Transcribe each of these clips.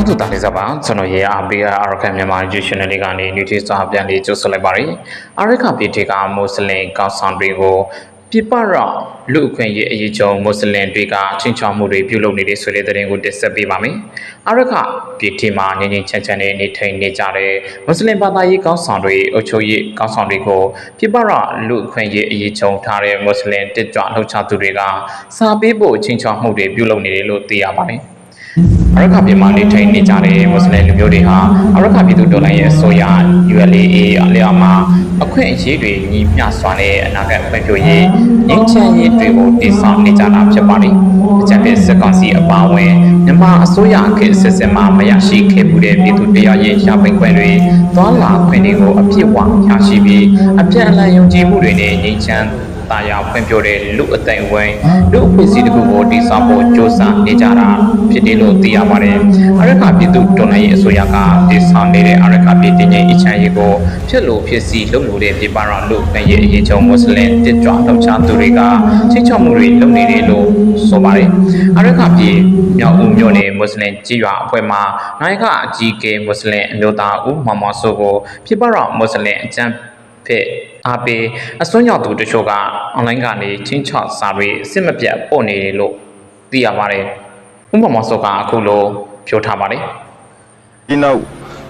လုံးသူတာလေးစားပါကျွန်တော်ရဲ့အားပေးအာရခမြန်မာ YouTube channel လေးကနေ new tea စာပြန်လေးကြိုဆိုလိုက်ပါရစေအာရခပြည်ထေကမွတ်စလင်ကောင်းဆောင်တွေကိုပြပတော့လူအခွင့်အရေးအရေးချုပ်မွတ်စလင်တွေကချင်းချောင်မှုတွေပြုလုပ်နေတဲ့ဆိုတဲ့သတင်းကိုတင်ဆက်ပေးပါမယ်အာရခပြည်ထေမှာငြိမ်ငြိမ်ချမ်းချမ်းနဲ့နေထိုင်နေကြတဲ့မွတ်စလင်ဘာသာရေးကောင်းဆောင်တွေအုပ်ချုပ်ရေးကောင်းဆောင်တွေကိုပြပတော့လူအခွင့်အရေးအရေးချုပ်ထားတဲ့မွတ်စလင်တစ်ကြွလှုပ်ရှားသူတွေကစာပေးဖို့ချင်းချောင်မှုတွေပြုလုပ်နေတယ်လို့သိရပါတယ် အရခပြည်မှာနေထိုင်နေကြတဲ့မွတ်စလင်လူမျိုးတွေဟာအရခပြည်သူတော်လှန်ရေးအစိုးရ ULA အလျော်မှာအခွင့်အရေးတွေညီမျှစွာနဲ့အနာဂတ်ဖွံ့ဖြိုးရေးငြိမ်းချမ်းရေးတွေကိုတည်ဆောက်နေကြတာဖြစ်ပါတယ်။အကြံပေးစစ်ကောင်စီအပါအဝင်မြန်မာအစိုးရခေတ်စစ်စစ်မှမရရှိခဲ့မှုတဲ့ပြည်သူတရားရေးရပိုင်ခွင့်တွေသွားလာခွင့်တွေကိုအပြည့်အဝရရှိပြီးအပြန်အလှန်ယုံကြည်မှုတွေနဲ့ငြိမ်းချမ်း တာယာဖွံ့ဖြိုးတဲ့လူအသိုင်ဝိုင်းလူအဖွဲ့အစည်းတစ်ခုကိုတည်ဆောက်ဖို့ကြိုးစားနေကြတာဖြစ်တယ်လို့သိရပါတယ်။အရခပြည်သူတော်လှန်ရေးအစိုးရကတည်ဆောက်နေတဲ့အရခပြည်တည်ငြိမ်အချမ်းရေးကိုဖြစ်လို့ဖြစ်စီလုပ်လို့တဲ့ပြည်ပရောလူငရေးအရေးချုံမွတ်စလင်တစ်ကြွလှုပ်ရှားသူတွေကချိတ်ချောက်မှုတွေလုပ်နေတယ်လို့ဆိုပါတယ်။အရခပြည်မြောက်ဦးမြို့နယ်မွတ်စလင်ကြီးရွာအဖွဲ့မှနိုင်ကအကြီးအကဲမွတ်စလင်အမျိုးသားဦးမောင်မောင်စိုးကိုပြည်ပရောမွတ်စလင်အကြံ ဖြစ်အားပေးအစွန်းရောက်သူတချို့ကအွန်လိုင်းကနေချင်းချောက်စာတွေအစစ်မပြတ်ပို့နေတယ်လို့သိရပါတယ်။ဥပမာဆိုကအခုလိုပြောထားပါတယ်ဒီနောက်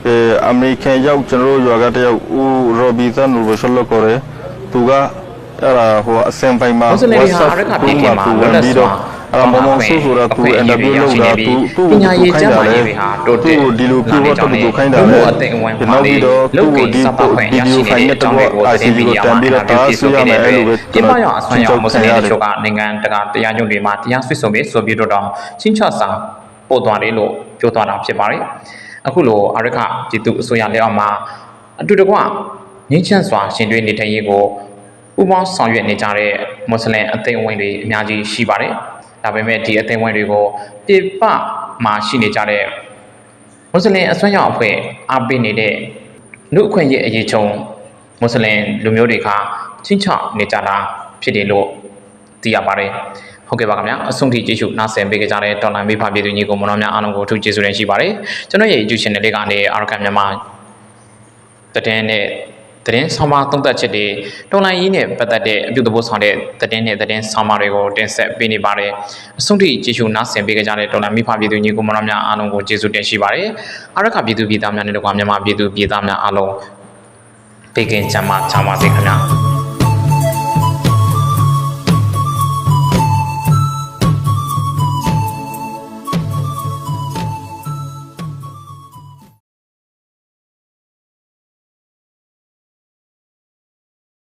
အဲအမေရိကန်ရောက်ကျွန်တော်တို့ရွာကတယောက်ဦးရော်ဘီဆန်လိုရှလောကောရဲသူကအဲ့ဒါဟိုအစင်ပိုင်းမှာမွတ်စလင်တွေဟာ အရခပြည်ကမှာဝတ်လက်စွာအဲ့ဒါမမောင်ဆူဆိုတာသူအင်တာဗျူးလုပ်တာသူသူ့ပညာရေးကျမ်းမာရေးတွေဟာတိုးတက်သူ့ဒီလိုပြောတော့သူခိုင်းတာလူလေမှုအသိအဝိုင်းဒီမှာနောက်ဒီပြီးတော့လုသူ့ပ်ကိုကိဒီစ္စပတ်ခွင့်ရရှိနေတဲ့အကြောင်းတွေကိုသတင်းမီဒီယာမှာအနာပြဆိုခဲ့တဲ့ပြည်ပရောက်အဆွမ်းရောက်မွတ်စလင်တို့ကနိုင်ငံတကာတရားရုံးတွေမှာတရားစွဲဆိုပြီးဆိုပြီးတော့ချင်းချော့စာပို့သွားတယ်လို့ပြောသွားတာဖြစ်ပါတယ်အခုလိုအရခပြည်သူအစိုးရလက်အောက်မှာအတူတကွငင်းချမ်းစွာရှင်တွဲနေထိုင်ရေးကိုပူးပေါင်းဆောင်ရွက်နေကြတဲ့မွတ်စလင်အသိအဝိုင်းတွေအများကြီးရှိပါတယ်။ ဒါပေမဲ့ဒီအသိအဝိုင်းတွေကိုပြပမှာရှိနေကြတဲ့မွတ်စလင်အစွမ်းရောက်အဖွဲ့အားပေးနေတဲ့လူအခွင့်အရေးအရေးချုံမွတ်စလင်လူမျိုးတွေကချင်းချောက်နေကြတာဖြစ်တယ်လို့သိရပါတယ်။ဟုတ်ကဲ့ပါခင်ဗျာအဆုံးထိကျေးဇူးနားဆင်ပေးကြတဲ့တော်လိုင်းမိဖပြည်သူညီကိုမတော်များအားလုံးကိုအထူးကျေးဇူးတင်ရှိပါတယ်။ကျွန်တော်ရဲ့ YouTube channel လေးကနေအာရကန်မြန်မာတည်င်း နဲ့တည်င်းဆောင်းပါးသုံးသပ်ချက်တွေတော်လိုင်းရေးနဲ့ပတ်သက်တဲ့အပြုသဘောဆောင်တဲ့တည်င်းနဲ့တည်င်းဆောင်းပါးတွေကိုတင်ဆက်ပေးနေပါတယ်အဆုံးထိကျေးဇူးနားဆင်ပေးကြတဲ့တော်လိုင်းမိဖပြည်သူညီကိုမတော်များအားလုံးကိုကျေးဇူးတင်ရှိပါတယ်အာရခပြည်သူပြည်သားများနဲ့တကွာမြန်မာပြည်သူပြည်သားများအားလုံးပေးကင်ချမ်းသာချမ်းသာစေခင်ဗျာ